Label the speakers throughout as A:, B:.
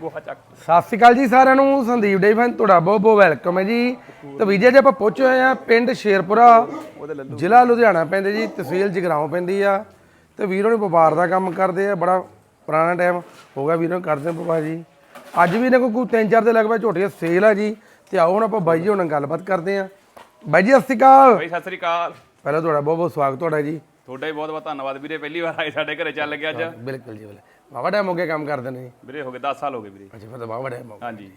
A: ਬੋਹਾ ਚੱਕ।
B: ਸਤਿ ਸ਼੍ਰੀ ਅਕਾਲ ਜੀ ਸਾਰਿਆਂ ਨੂੰ ਸੰਦੀਪ ਡੇ ਫੈਨ ਤੁਹਾਡਾ ਬਹੁਤ ਬਹੁਤ ਵੈਲਕਮ ਹੈ ਜੀ। ਤੇ ਵੀਜੇ ਜੇ ਆਪਾਂ ਪਹੁੰਚੇ ਹੋਏ ਆ ਪਿੰਡ ਸ਼ੇਰਪੁਰਾ ਜ਼ਿਲ੍ਹਾ ਲੁਧਿਆਣਾ ਪੈਂਦੇ ਜੀ ਤਹਿਸੀਲ ਜਗਰਾਉਂ ਪੈਂਦੀ ਆ। ਤੇ ਵੀਰੋ ਨੇ ਵਪਾਰ ਦਾ ਕੰਮ ਕਰਦੇ ਆ ਬੜਾ ਪੁਰਾਣਾ ਟਾਈਮ ਹੋ ਗਿਆ ਵੀਰੋ ਕਰਦੇ ਆ ਵਪਾਰ ਜੀ। ਅੱਜ ਵੀ ਇਹਨਾਂ ਕੋਲ ਕੋਈ ਤਿੰਨ ਚਾਰ ਦੇ ਲਗਭਗ ਝੋਟੀਆਂ ਸੇਲ ਆ ਜੀ। ਤੇ ਆਓ ਹੁਣ ਆਪਾਂ ਬਾਈ ਜੀ ਹੁਣ ਨਾਲ ਗੱਲਬਾਤ ਕਰਦੇ ਆ। ਬਾਈ ਜੀ ਸਤਿ ਸ਼੍ਰੀ ਅਕਾਲ।
A: ਬਾਈ ਸਤਿ ਸ੍ਰੀ ਅਕਾਲ।
B: ਪਹਿਲਾਂ ਤੁਹਾਡਾ ਬਹੁਤ ਬਹੁਤ ਸਵਾਗਤ ਤੁਹਾਡਾ ਜੀ।
A: ਤੁਹਾਡਾ ਹੀ ਬਹੁਤ ਬਹੁਤ ਧੰਨਵਾਦ ਵੀਰੇ ਪਹਿਲੀ ਵਾਰ ਆਏ ਸਾਡੇ ਘਰੇ ਚੱਲ ਗਿਆ ਅੱਜ।
B: ਬਿਲਕੁਲ ਜੀ ਬਿਲਕੁਲ। ਬਾਬਾ ਟਾਈਮ ਹੋ ਗਿਆ ਕੰਮ ਕਰਦੇ ਨੇ
A: ਵੀਰੇ ਹੋ ਗਏ 10 ਸਾਲ ਹੋ ਗਏ ਵੀਰੇ।
B: ਅੱਛਾ ਫਿਰ ਤਾਂ ਬਾਬਾ ਟਾਈਮ ਹੋ ਗਿਆ
A: ਹਾਂਜੀ।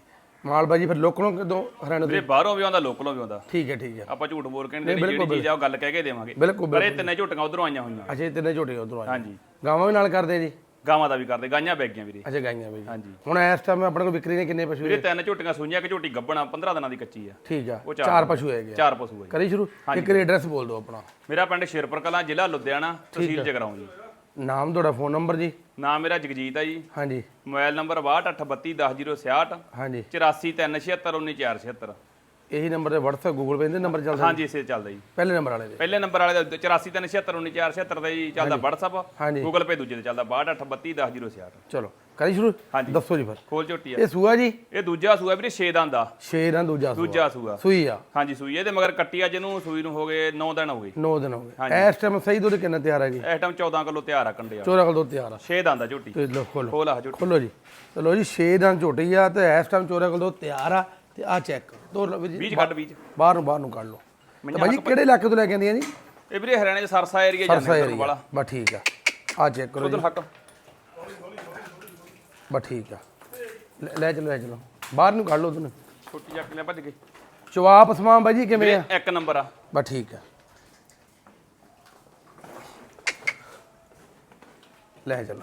B: ਮਾਲ ਬਾਈ ਜੀ ਫਿਰ ਲੋਕਲੋਂ ਕਿਦੋਂ ਹਰਿਆਣਾ
A: ਵੀਰੇ ਬਾਹਰੋਂ ਵੀ ਆਉਂਦਾ ਲੋਕਲੋਂ ਵੀ ਆਉਂਦਾ।
B: ਠੀਕ ਹੈ ਠੀਕ ਹੈ।
A: ਆਪਾਂ ਝੂਠ ਬੋਲ ਕੇ ਨਹੀਂ ਜਿਹੜੀ ਚੀਜ਼ ਆ ਉਹ ਗੱਲ ਕਹਿ ਕੇ ਦੇਵਾਂਗੇ।
B: ਬਿਲਕੁਲ
A: ਪਰ ਇਹ ਤਿੰਨੇ ਝੂਟੀਆਂ ਉਧਰੋਂ ਆਈਆਂ ਹੋਈਆਂ।
B: ਅੱਛਾ ਇਹ ਤਿੰਨੇ ਝੋਟੇ ਉਧਰੋਂ ਆਏ
A: ਹਾਂਜੀ।
B: ਗਾਵਾਂ ਵੀ ਨਾਲ ਕਰਦੇ ਜੀ?
A: ਗਾਵਾਂ ਦਾ ਵੀ ਕਰਦੇ ਗਾਈਆਂ ਬੈਗ ਗਈਆਂ ਵੀਰੇ।
B: ਅੱਛਾ ਗਾਈਆਂ ਵੀ।
A: ਹਾਂਜੀ।
B: ਹੁਣ ਇਸ ਟਾਈਮ ਆਪਣੇ ਕੋਲ ਵਿਕਰੀ ਨੇ ਕਿੰਨੇ ਪਸ਼ੂ
A: ਵੀਰੇ ਤਿੰਨ ਝੂਟੀਆਂ ਸੂਈਆਂ ਕਿ ਝੂਟੀ ਗੱਬਣਾ 15 ਦਿਨਾਂ ਦੀ ਕੱਚੀ ਆ।
B: ਠੀਕ ਆ।
A: ਉਹ ਚਾਰ
B: ਪਸ਼ੂ ਹੈਗੇ।
A: ਚਾਰ ਪਸ਼ੂ ਜੀ।
B: ਕਰੀ ਸ਼ੁਰੂ? ਇੱਕ ਐਡਰੈਸ ਬੋਲ ਦਿਓ ਆਪਣਾ।
A: ਮੇਰਾ ਪਿੰਡ ਸ਼ੇਰਪੁਰ ਕਲਾਂ ਜ਼ਿਲ੍ਹਾ ਲੁਧਿਆਣਾ ਤਹਿਸੀਲ ਜਗਰਾਉਂ ਜੀ।
B: ਨਾਮ ਤੁਹਾਡਾ ਫੋਨ ਨੰਬਰ ਜੀ?
A: ਨਾਮ ਮੇਰਾ ਜਗਜੀਤ ਆ ਜੀ।
B: ਹਾਂਜੀ।
A: ਮੋਬਾਈਲ ਨੰਬਰ 6283101066
B: ਹਾਂਜੀ।
A: 8437769476
B: ਇਹੀ ਨੰਬਰ ਤੇ WhatsApp Google Pay ਦੇ ਨੰਬਰ ਚੱਲਦਾ
A: ਹਾਂਜੀ ਇਸੇ ਚੱਲਦਾ ਜੀ।
B: ਪਹਿਲੇ ਨੰਬਰ ਵਾਲੇ ਦੇ।
A: ਪਹਿਲੇ ਨੰਬਰ ਵਾਲੇ ਦਾ 8437769476 ਦਾ ਜੀ ਚੱਲਦਾ WhatsApp
B: ਹਾਂਜੀ।
A: Google Pay ਦੂਜੇ ਤੇ ਚੱਲਦਾ 6283101066
B: ਚਲੋ ਕਰੀ ਸ਼ੁਰੂ।
A: ਹਾਂਜੀ।
B: ਦੱਸੋ ਜੀ ਫਿਰ।
A: ਖੋਲ ਝੋਟੀ ਆ।
B: ਇਹ ਸੂਆ ਜੀ?
A: ਇਹ ਦੂਜਾ ਸੂਆ ਵੀਰੇ 6 ਦੰਦ ਦਾ
B: ਛੇ ਰਾਂ ਦੂਜਾ ਸੂਆ।
A: ਦੂਜਾ ਸੂਆ।
B: ਸੂਈ ਆ।
A: ਹਾਂਜੀ ਸੂਈ ਇਹਦੇ ਮਗਰ ਕੱਟੀ ਆ ਜਿਹਨੂੰ ਸੂਈ ਨੂੰ ਹੋ ਗਏ 9 ਦਿਨ ਹੋ ਗਏ।
B: 9 ਦਿਨ ਹੋ ਗਏ। ਇਸ ਟਾਈਮ ਸਹੀ ਦੁੱਧ ਕਿੰਨਾ ਤਿਆਰ ਹੈ ਜੀ
A: ਇਸ ਟਾਈਮ 14 ਕਿਲੋ ਤਿਆਰ ਆ ਕੰਡੇ ਆ
B: 14 ਕਿਲੋ ਤਿਆਰ ਆ।
A: 6 ਦੰਦ ਆ ਝੋਟੀ
B: ਤੇ ਲੋ ਖੋਲੋ।
A: ਖੋਲ ਆ ਝੋਟੀ
B: ਖੋਲੋ ਜੀ। ਚਲੋ ਜੀ 6 ਦਿਨ ਝੋਟੀ ਆ ਤੇ ਇਸ ਟਾਈਮ 14 ਕਿਲੋ ਤਿਆਰ ਆ। ਤੇ ਆ ਚੈੱਕ ਦੋ ਲਓ ਵੀਰ ਜੀ
A: ਬੀਜ ਕੱਢ ਬੀਜ
B: ਬਾਹਰ ਨੂੰ ਬਾਹਰ ਨੂੰ ਕੱਢ ਲਓ। ਤੇ ਭਾਜੀ ਕਿਹੜੇ ਇਲਾਕੇ ਤੋਂ ਲੈ ਕੇ ਆਂਦੀਆਂ ਜੀ?
A: ਇਹ ਵੀਰੇ ਹਰਿਆਣੇ ਦੇ ਸਰਸਾ ਏਰੀਆ
B: ਸਰਸਾ
A: ਜਾਂਦੇ
B: ਏਰੀਆ
A: ਵਾਲਾ।
B: ਬਸ ਠੀਕ ਆ। ਆ ਚੈੱਕ ਕਰੋ ਜੀ।
A: ਉਧਰ ਹੱਕ
B: ਬਸ ਠੀਕ ਆ। ਲੈ- ਲੈ ਚਲੋ ਲੈ ਚਲੋ। ਬਾਹਰ ਨੂੰ ਕੱਢ ਲਓ ਤੁਹਾਨੂੰ
A: ਛੋਟੀ ਚੱਕ ਲੈ ਭੱਜ ਕੇ
B: ਚਵਾਪ ਸਮਾਨ ਬਾਜੀ ਕਿਵੇਂ ਆ?
A: ਵੀਰੇ ਇੱਕ ਨੰਬਰ ਆ।
B: ਬਸ ਠੀਕ ਆ। ਲੈ ਚਲੋ।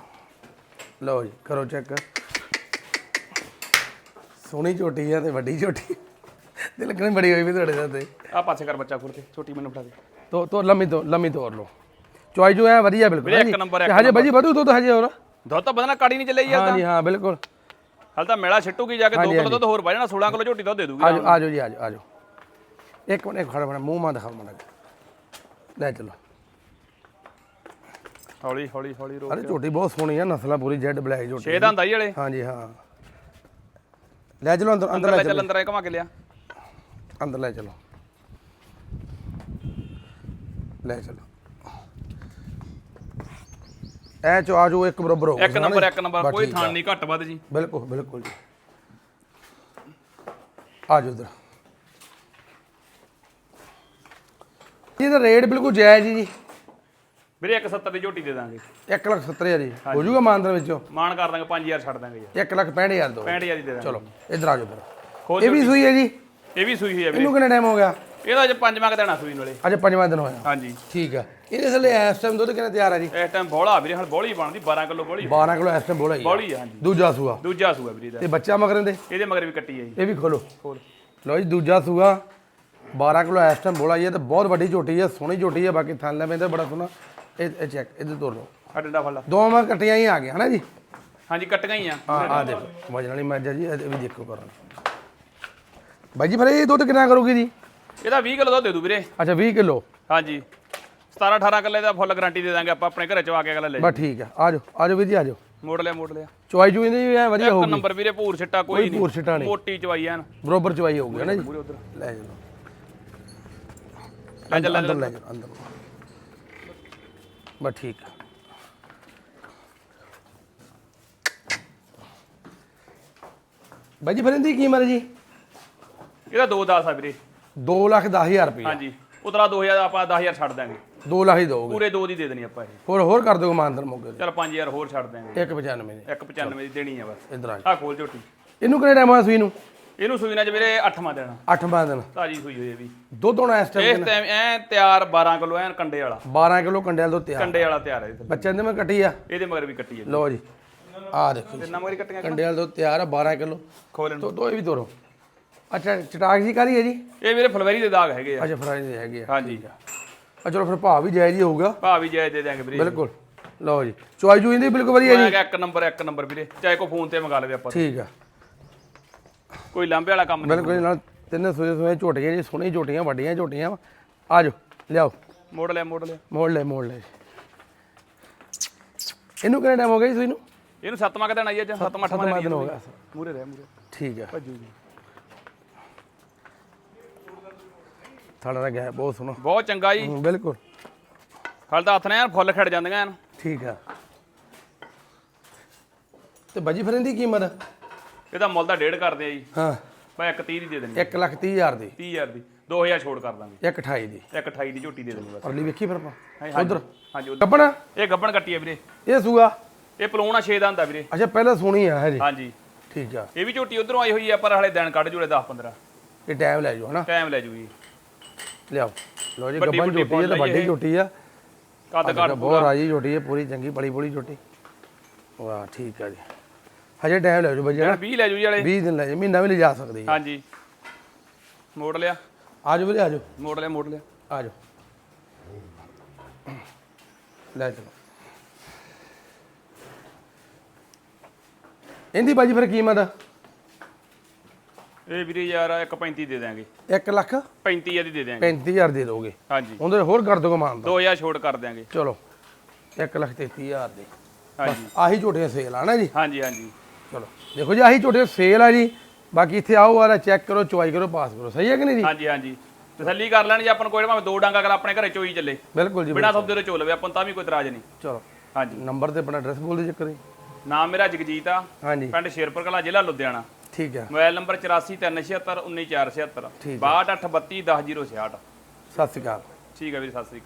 B: ਲਓ ਜੀ ਕਰੋ ਚੈੱਕ ਸੋਹਣੀ ਝੋਟੀ ਆ ਤੇ ਵੱਡੀ ਝੋਟੀ। ਦਿਲ ਕਿੰਨੀ ਬੜੀ ਹੋਈ ਵੀ ਤੁਹਾਡੇ ਤੇ।
A: ਆ ਪਾਸੇ ਕਰ ਬੱਚਾ ਖੋਲ ਕੇ ਛੋਟੀ ਮੈਨੂੰ ਫੜਾ ਦੇ।
B: ਤੋ ਤੋ ਲੰਮੀ ਤੋਂ ਲੰਮੀ ਤੋਰ ਲਓ। ਚੁਆਈ ਜੋ ਹੈ ਵਧੀਆ ਬਿਲਕੁਲ।
A: ਵੀਰੇ, ਇੱਕ। ਨੰਬਰ,
B: ਤੇ
A: ਇੱਕ
B: ਹਜੇ ਬਾਜੀ ਵਧੂ ਦੁੱਧ ਹਜੇ ਹੋਰ?
A: ਦੁੱਧ ਤਾਂ ਬਦਨਾ ਕਾੜੀ ਨਹੀਂ ਚੱਲੇ ਯਾਰ
B: ਹਾਂਜੀ ਹਾਂ ਬਿਲਕੁਲ।
A: ਹਲ ਤਾਂ ਮੇਲਾ ਛੱਟੂਗੀ ਜਾ ਕੇ 2 ਕਿਲੋ ਦੁੱਧ ਹੋਰ ਵਜਣਾ 16 ਕਿਲੋ ਝੋਟੀ ਦੁੱਧ ਦੇ ਦੂਗੀ
B: ਆਜੋ ਆਜੋ ਜੀ ਆਜੋ ਆਜੋ। ਇੱਕ ਮਿੰਟ ਇੱਕ ਖੜਾ ਬਣਾ ਮੂੰਹ ਮਾਂ ਦਿਖਾ ਮਣਾ ਲੈ ਚਲੋ।
A: ਹੌਲੀ ਹੌਲੀ ਹੌਲੀ ਰੋ
B: ਅਰੇ ਝੋਟੀ ਬਹੁਤ ਸੋਹਣੀ ਆ ਨਸਲਾਂ ਪੂਰੀ ਜੈਡ ਬਲੈਕ ਝੋਟੀ
A: 6 ਦੰਦ ਆਈ ਵਾਲੇ
B: ਹਾਂਜੀ ਹਾਂ। ਲੈ ਚਲੋ ਅੰਦਰ ਅੰਦਰ ਲੈ ਚਲੋ
A: ਅੰਦਰ ਆ ਘਮਾ ਕੇ ਲਿਆ।
B: ਅੰਦਰ ਲੈ ਚਲੋ। ਲੈ ਚਲੋ। ਐ ਚੋ ਆਜੋ ਇੱਕ ਬਰਾਬਰ ਹੋ
A: ਇੱਕ ਨੰਬਰ ਇੱਕ ਨੰਬਰ। ਕੋਈ ਥਾਣ ਨਹੀਂ ਘੱਟ ਵੱਧ ਜੀ।
B: ਬਿਲਕੁਲ ਬਿਲਕੁਲ ਜੀ। ਆਜੋ ਉਧਰ ਇਹਦਾ ਰੇਟ ਬਿਲਕੁਲ ਜਾਇਜ਼ ਜੀ।
A: ਵੀਰੇ 170 ਦੀ ਝੋਟੀ ਦੇ ਦਾਂਗੇ।
B: 1 ਲੱਖ 70 ਹਜ਼ਾਰ ਜੀ ਹੋ ਜਾਊਗਾ ਮਾਨਦਰ ਵਿੱਚੋਂ
A: ਮਾਨ ਕਰ ਦਾਂਗੇ 5000 ਛੱਡ ਦਾਂਗੇ ਯਾਰ
B: 1 ਲੱਖ 65 ਹਜ਼ਾਰ ਦੋ।
A: 65000 ਦੀ ਦੇ ਦਾਂਗੇ
B: ਚਲੋ ਇੱਧਰ ਆਜੋ ਫਿਰ।
A: ਖੋਲ
B: ਇਹ ਵੀ ਸੂਈ ਹੈ ਜੀ?
A: ਇਹ ਵੀ ਸੂਈ ਹੈ ਵੀਰੇ।
B: ਇਹਨੂੰ ਕਿੰਨਾ ਟਾਈਮ ਹੋ ਗਿਆ?
A: ਇਹਦਾ ਅੱਜ ਪੰਜਵਾਂ ਕੁ ਦੇਣਾ ਸੂਈ ਨਾਲੇ
B: ਅੱਜ ਪੰਜਵਾਂ ਦਿਨ ਹੋਇਆ।
A: ਹਾਂਜੀ।
B: ਠੀਕ ਆ। ਇਹਦੇ ਥੱਲੇ ਇਸ ਟਾਈਮ ਦੁੱਧ ਕਿੰਨਾ ਤਿਆਰ ਆ ਜੀ?
A: ਇਸ ਟਾਈਮ ਬੋਲਾ ਵੀਰੇ ਹੁਣ ਬੋਲੀ ਬਣਦੀ 12 ਕਿਲੋ ਬੋਲੀ
B: 12 ਕਿਲੋ ਇਸ ਟਾਈਮ ਬੋਲਾ ਆ।
A: ਬੋਲੀ ਆ ਹਾਂਜੀ।
B: ਦੂਜਾ ਸੂਆ।
A: ਦੂਜਾ ਸੂਆ ਵੀਰੇ ਦਾ
B: ਤੇ ਬੱਚਾ ਮਗਰਨ ਦੇ
A: ਇਹਦੇ ਮਗਰ ਵੀ ਕੱਟੀ ਹੈ ਜੀ।
B: ਇਹ ਵੀ ਖੋਲੋ।
A: ਖੋਲ।
B: ਲਓ ਜੀ ਦੂਜਾ ਸੂਆ। 12 ਕਿਲੋ ਇਸ ਟਾਈਮ ਬੋਲਾ ਹੀ ਹੈ ਤੇ ਬਹੁਤ ਵੱਡੀ ਝੋਟੀ ਹੈ ਸੋਹਣੀ ਝੋਟੀ ਹੈ ਬਾਕੀ ਥਣ ਲੈ ਪੈਂਦਾ ਬੜਾ ਸੋਹਣਾ। ਇਹ ਚੈੱਕ ਇਹਦੇ ਲਓ।
A: ਆ ਡੰਡਾ ਫੜ ਲਾ।
B: ਦੋ ਮਾਂ ਕੱਟੀਆਂ ਹੀ ਆ ਗਈਆਂ ਹਨਾ ਜੀ?
A: ਹਾਂਜੀ ਕੱਟੀਆਂ ਹੀ ਆ।
B: ਹਾਂ ਆ ਦੇਖੋ ਵਜਣ ਵਾਲੀ ਮੱਝ ਆ ਜੀ ਇਹ ਵੀ ਦੇਖੋ ਕਰਨ ਬਾਈ ਜੀ ਫਿਰ ਇਹ ਦੁੱਧ ਕਿੰਨਾ ਕਰੂਗੀ ਜੀ?
A: ਇਹਦਾ 20 ਕਿਲੋ ਦੁੱਧ ਦੇ ਦੂ ਵੀਰੇ।
B: ਅੱਛਾ 20 ਕਿਲੋ?
A: ਹਾਂਜੀ। 17 18 ਕਿੱਲੇ ਦਾ ਫੁੱਲ ਗਾਰੰਟੀ ਦੇ ਦਾਂਗੇ ਆਪਾਂ ਆਪਣੇ ਘਰੇ ਚਵਾ ਕੇ ਅਗਲਾ ਲੈ
B: ਬਸ ਠੀਕ ਆ ਆਜੋ ਆਜੋ ਵੀਰ ਜੀ ਆਜੋ
A: ਮੋੜ ਲਿਆ ਮੋੜ ਲਿਆ।
B: ਚੁਆਈ ਚੁਈ ਦੀ ਵੀ ਐ ਵਧੀਆ
A: ਇੱਕ
B: ਹੋਊਗੀ।
A: ਨੰਬਰ ਵੀਰੇ ਭੂਰ ਛਿੱਟਾ ਕੋਈ ਨਹੀਂ।
B: ਭੂਰ ਛਿੱਟਾ ਨਹੀਂ।
A: ਮੋਟੀ ਚਵਾਈ ਐਨ।
B: ਬਰੋਬਰ ਚੁਆਈ ਹੋਊਗੀ ਹਨਾ ਜੀ?
A: ਪੂਰੇ ਉਧਰ।
B: ਲੈ ਚਲੋ
A: ਲੈ ਲੈ
B: ਅੰਦਰ ਲੈ ਜਾਓ ਅੰਦਰ। ਬਸ ਠੀਕ ਆ। ਬਾਈ ਜੀ ਫਿਰ ਇਹਦੀ ਕੀ ਕੀਮਤ ਹੈ ਜੀ?
A: ਇਹਦਾ 2 10 ਆ ਵੀਰੇ।
B: 2 ਲੱਖ 10 ਹਜ਼ਾਰ ਰੁਪਏ
A: ਹਾਂਜੀ ਉਤਰਾ 2000 ਆਪਾਂ 10000 ਛੱਡ ਦਾਂਗੇ
B: 2 ਲੱਖ ਹੀ ਦੋਗੇ
A: ਪੂਰੇ 2 ਦੀ ਦੇ ਦੇਣੀ ਆਪਾਂ ਇਹ।
B: ਹੋਰ ਹੋਰ ਕਰ ਦਿਓ ਮਾਨਦਰ ਮੌਕੇ
A: ਚਲ 5000 ਹੋਰ ਛੱਡ ਦਾਂਗੇ
B: ਤੇ 195 ਦੇ।
A: 195 ਦੀ ਦੇਣੀ ਆ ਬਸ।
B: ਇਧਰ ਆ
A: ਆ ਖੋਲ ਝੋਟੀ
B: ਇਹਨੂੰ ਕਿਹੜੇ ਟਾਈਮ ਆ ਸੂਈ ਨੂੰ?
A: ਇਹਨੂੰ ਸੂਈ ਨਾਲ ਚ ਵੀਰੇ 8ਵਾਂ ਦੇਣਾ
B: 8 ਦਿਨ।
A: ਤਾਜੀ ਸੂਈ ਹੋਈ ਇਹ ਵੀ।
B: ਦੁੱਧ ਹੋਣਾ ਇਸ ਟਾਈਮ
A: ਇਸ ਟਾਈਮ ਐ ਤਿਆਰ 12 ਕਿਲੋ ਐਨ ਕੰਡੇ ਵਾਲਾ।
B: 12 ਕਿਲੋ ਕੰਡਿਆਂ ਤੋਂ ਤਿਆਰ।
A: ਕੰਡੇ ਵਾਲਾ ਤਿਆਰ ਹੈ ਇਹਦੇ
B: ਬੱਚਿਆਂ ਦੇ ਮੈਂ ਕੱਟੀ ਆ?
A: ਇਹਦੇ ਮਗਰ ਵੀ ਕੱਟੀ ਹੈ
B: ਲਓ ਜੀ। ਆ ਦੇਖੋ
A: ਤੇ ਨੰਬਰ ਹੀ ਕੱਟੀਆਂ
B: ਕੰਡਿਆਂ ਤੋਂ ਤਿਆਰ ਆ 12 ਕਿਲੋ।
A: ਖੋਲਣ
B: ਤੋਂ ਦੋ ਇਹ ਵੀ ਤੋਰੋ। ਅੱਛਾ ਚਟਾਕ ਜੀ ਕਾਦੀ ਹੈ ਜੀ?
A: ਇਹ ਵੀਰੇ ਫਲਵਰੀ ਦੇ ਦਾਗ ਹੈਗੇ ਆ।
B: ਅੱਛਾ ਫਰਾਈ ਦੇ ਹੈਗੇ ਆ।
A: ਹਾਂਜੀ।
B: ਆ ਚਲੋ ਫਿਰ ਭਾਅ ਵੀ ਜਾਇਜ਼ ਹੀ ਹੋਊਗਾ।
A: ਭਾ ਵੀ ਜਾਇਜ਼ ਦੇ ਦਿਆਂਗੇ ਵੀਰੇ।
B: ਬਿਲਕੁਲ। ਲਓ ਜੀ। ਚੁਆਈ ਜੂਈ ਦੀ ਬਿਲਕੁਲ ਵਧੀਆ ਜੀ।
A: ਮੈਂ ਕਿਹਾ ਇੱਕ ਨੰਬਰ ਇੱਕ ਨੰਬਰ ਵੀਰੇ। ਚਾਹੇ ਕੋ ਫੋਨ ਤੇ ਮੰਗਾ ਲਵੇ ਆਪਾਂ
B: ਠੀਕ ਆ।
A: ਕੋਈ ਲਾਂਬੇ ਵਾਲਾ ਕੰਮ ਨਹੀਂ
B: ਬਿਲਕੁਲ ਨਾਲ ਤਿੰਨੇ ਸੋਏ ਸੋਏ ਝੋਟੀਆਂ ਜੀ ਸੋਹਣੀ ਝੋਟੀਆਂ ਵੱਡੀਆਂ ਝੋਟੀਆਂ ਵਾ। ਆ ਜਾਓ ਲਿਆਓ।
A: ਮੋੜ ਲਿਆ ਮੋੜ ਲਿਆ।
B: ਮੋੜ ਲੈ ਮੋੜ ਲੈ ਇਹਨੂੰ ਕਿੰਨਾ ਟਾਈਮ ਹੋ ਗਿਆ ਜੀ ਸੂਈ ਨੂੰ
A: ਇਹਨੂੰ ਸੱਤਵਾਂ ਕਦਣ ਆਈ ਅੱਜ ਸੱਤਵਾਂ ਅੱਠਵਾਂ
B: ਸੱਤਵਾਂ ਦਿਨ ਹੋ ਗਿਆ।
A: ਮੂਰੇ ਰਹਿ ਮੂਰੇ
B: ਠੀਕ ਹੈ
A: ਭੱਜੂਗੀ
B: ਥਾਣਾ ਦਾ ਗਿਆ ਬਹੁਤ ਸੋਹਣਾ।
A: ਬਹੁਤ ਚੰਗਾ ਜੀ।
B: ਹੂੰ, ਬਿਲਕੁਲ।
A: ਹਲ ਤਾਂ ਹੱਥ ਨੇ ਐਨ ਫੁੱਲ ਖੜ ਜਾਂਦੀਆਂ ਐਨ
B: ਠੀਕ ਆ। ਤੇ ਬਾਜੀ ਫਿਰ ਇਹਦੀ ਕੀਮਤ?
A: ਇਹਦਾ ਮੁੱਲ ਤਾਂ ਡੇਢ ਕਰਦੇ ਆ ਜੀ।
B: ਹਾਂ।
A: ਮੈਂ 1 30 ਦੀ ਦੇ ਦੇਣੀ
B: 1 ਲੱਖ 30 ਹਜ਼ਾਰ ਦੀ।
A: 30000 ਦੀ। 2000 ਛੋੜ ਕਰ ਦਾਂਗੇ।
B: 1 28 ਦੀ।
A: ਇੱਕ 28 ਦੀ ਝੋਟੀ ਦੇ ਦੇਣੀ ਬਸ।
B: ਅਰਲੀ ਵੇਖੀ ਫਿਰ ਆਪਾਂ।
A: ਹਾਂਜੀ,
B: ਉਧਰ।
A: ਹਾਂਜੀ ਉਧਰ।
B: ਕੱਪਣਾ
A: ਇਹ ਗੱਬਣ ਕੱਟੀ ਆ ਵੀਰੇ।
B: ਇਹ ਸੂਆ?
A: ਇਹ ਪਲੂਣਾ 6 ਦਾ ਹੁੰਦਾ ਵੀਰੇ।
B: ਅੱਛਾ ਪਹਿਲਾਂ ਸੋਹਣੀ ਆ ਹੈ ਜੀ।
A: ਹਾਂਜੀ।
B: ਠੀਕ ਆ।
A: ਇਹ ਵੀ ਝੋਟੀ ਉਧਰੋਂ ਆਈ ਹੋਈ ਆ ਪਰ ਹਲੇ ਦਿਨ ਕੱਢ ਜੂਲੇ 10 15
B: ਇਹ ਟਾਈਮ ਲੈ ਜਾਓ ਹਨਾ?
A: ਟਾਈਮ ਲੈ ਜੂਗੀ
B: ਲਿਆਓ। ਲੋ ਜੀ
A: ਵੱਡੀ
B: ਝੋਟੀ ਹੈ ਤੇ ਵੱਡੀ
A: ਇਹ।
B: ਝੋਟੀ ਆ।
A: ਕੱਦ
B: ਤਾਂ ਬਹੁਤ ਰਾਜੀ ਝੋਟੀ ਹੈ ਪੂਰੀ ਚੰਗੀ ਬੜੀ ਬੜੀ ਝੋਟੀ। ਵਾਹ ਠੀਕ ਆ ਜੀ। ਹਜੇ ਟਾਈਮ ਲੈ ਜਾਓ ਹਨਾ
A: 20 ਲੈ ਜੂ ਜੀ ਵਾਲੇ।
B: 20 ਦਿਨ ਲੈ ਜਾਓ ਮਹੀਨਾ ਵੀ ਲੈ ਜਾ ਸਕਦੀ ਹੈ
A: ਹਾਂਜੀ। ਮੋੜ ਲਿਆ।
B: ਆ ਜਾਓ ਵੀਰੇ ਆ ਜਾਓ।
A: ਮੋੜ ਲਿਆ ਮੋੜ ਲਿਆ।
B: ਆ ਜਾਓ। ਲੈ ਚਲੋ ਇਹਦੀ ਬਾਜੀ ਫਿਰ ਕੀਮਤ
A: ਇਹ ਵੀਰੇ ਯਾਰ 1.35 ਦੇ ਦਾਂਗੇ
B: 1 ਲੱਖ?
A: 35 ਦੀ ਦੇ ਦਾਂਗੇ
B: 35000 ਦੇ ਦੋਗੇ।
A: ਹਾਂਜੀ।
B: ਉਹਦੇ ਹੋਰ ਕਰ ਦੋਗੇ ਮਾਨ ਦਾ।
A: 2000 ਛੋੜ ਕਰ ਦਾਂਗੇ
B: ਚਲੋ। 1 ਲੱਖ 33000 ਦੇ।
A: ਹਾਂਜੀ।
B: ਆਹੀ ਝੋਟੀਆਂ ਸੇਲ ਆ ਨਾ ਜੀ।
A: ਹਾਂਜੀ ਹਾਂਜੀ।
B: ਚਲੋ। ਦੇਖੋ ਜੀ ਆਹੀ ਝੋਟੀਆਂ ਸੇਲ ਆ ਜੀ। ਬਾਕੀ ਇੱਥੇ ਆਓ ਵਾਲਾ ਚੈੱਕ ਕਰੋ ਚੁਆਈ ਕਰੋ ਪਾਸ ਕਰੋ। ਸਹੀ ਹੈ ਕਿ ਨਹੀਂ ਜੀ?
A: ਹਾਂਜੀ ਹਾਂਜੀ। ਤਸੱਲੀ ਕਰ ਲੈਣ ਜੀ ਆਪਾਂ ਨੂੰ ਕੋਈ ਭਾਵੇਂ ਦੋ ਡਾਂਗਾ ਕਰ ਆਪਣੇ ਘਰੇ ਚੋਈ ਚੱਲੇ।
B: ਬਿਲਕੁਲ ਜੀ
A: ਬਿਨਾ ਸੌਦੇ ਤੋਂ ਚੋ ਲਵੇ ਆਪਾਂ ਨੂੰ ਤਾਂ ਵੀ ਕੋਈ ਇਤਰਾਜ਼ ਨਹੀਂ।
B: ਚਲੋ।
A: ਹਾਂਜੀ।
B: ਨੰਬਰ ਤੇ ਆਪਣਾ ਐਡਰੈਸ ਬੋਲ ਦਿਓ ਚੱਕਰ ਜੀ।
A: ਨਾਮ ਮੇਰਾ ਜਗਜੀਤ ਆ।
B: ਹਾਂਜੀ।
A: ਪਿੰਡ ਸ਼ੇਰਪੁਰ ਕਲਾ ਜ਼ਿਲ੍ਹਾ ਲੁਧਿਆਣਾ।
B: ਠੀਕ ਹੈ।
A: ਮੋਬਾਈਲ ਨੰਬਰ 8437719476
B: ਠੀਕ
A: 6283210066
B: ਸਤਿ ਸ਼੍ਰੀ ਅਕਾਲ।
A: ਠੀਕ ਹੈ ਵੀਰ ਸਤਿ ਸ੍ਰੀ ਅਕਾਲ।